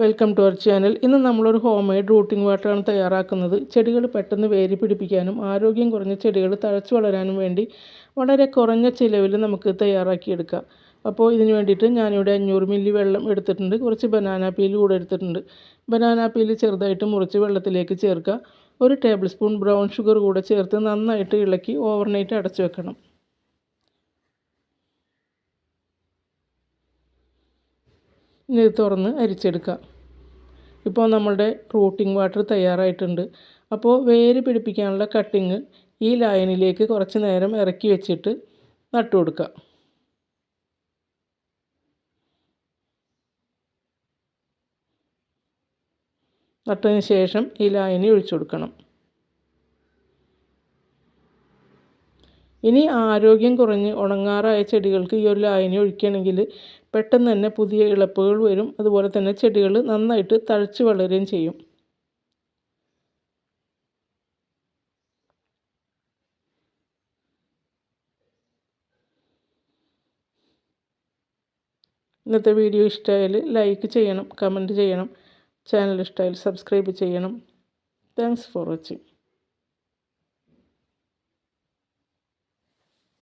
Welcome to our channel ഇന്ന് നമ്മളൊരു home made routing വാട്ടറാണ് തയ്യാറാക്കുന്നത്. ചെടികൾ പെട്ടെന്ന് വേരി പിടിപ്പിക്കാനും ആരോഗ്യം കുറഞ്ഞ ചെടികൾ തഴച്ചു വളരാനും വേണ്ടി വളരെ കുറഞ്ഞ ചിലവിൽ നമുക്ക് തയ്യാറാക്കിയെടുക്കാം. അപ്പോൾ ഇതിന് വേണ്ടിയിട്ട് ഞാനിവിടെ അഞ്ഞൂറ് മില്ലി വെള്ളം എടുത്തിട്ടുണ്ട്. കുറച്ച് ബനാന പീൽ കൂടെ എടുത്തിട്ടുണ്ട്. ബനാന പീൽ ചെറുതായിട്ട് മുറിച്ച് വെള്ളത്തിലേക്ക് ചേർക്കുക. ഒരു ടേബിൾ സ്പൂൺ ബ്രൗൺ ഷുഗർ കൂടെ ചേർത്ത് നന്നായിട്ട് ഇളക്കി ഓവർനൈറ്റ് അടച്ചു വെക്കണം. ഇനി ഇത് തുറന്ന് അരിച്ചെടുക്കാം ഇപ്പോൾ നമ്മളുടെ റൂട്ടിംഗ് വാട്ടർ തയ്യാറായിട്ടുണ്ട്. അപ്പോൾ വേര് പിടിപ്പിക്കാനുള്ള കട്ടിങ് ഈ ലൈനിലേക്ക് കുറച്ച് നേരം ഇറക്കി വെച്ചിട്ട് നട്ടു കൊടുക്കുക. നട്ടതിന് ശേഷം ഈ ലായനി ഒഴിച്ചു കൊടുക്കണം. ഇനി ആരോഗ്യം കുറഞ്ഞ് ഉണങ്ങാറായ ചെടികൾക്ക് ഈ ഒരു ലായനി ഒഴിക്കുകയാണെങ്കിൽ പെട്ടെന്ന് തന്നെ പുതിയ ഇളപ്പുകൾ വരും. അതുപോലെ തന്നെ ചെടികൾ നന്നായിട്ട് തഴച്ച് വളരുകയും ചെയ്യും. ഇന്നത്തെ വീഡിയോ ഇഷ്ടമായാൽ ലൈക്ക് ചെയ്യണം കമന്റ് ചെയ്യണം ചാനൽ ഇഷ്ടമായാൽ സബ്സ്ക്രൈബ് ചെയ്യണം. Thanks for watching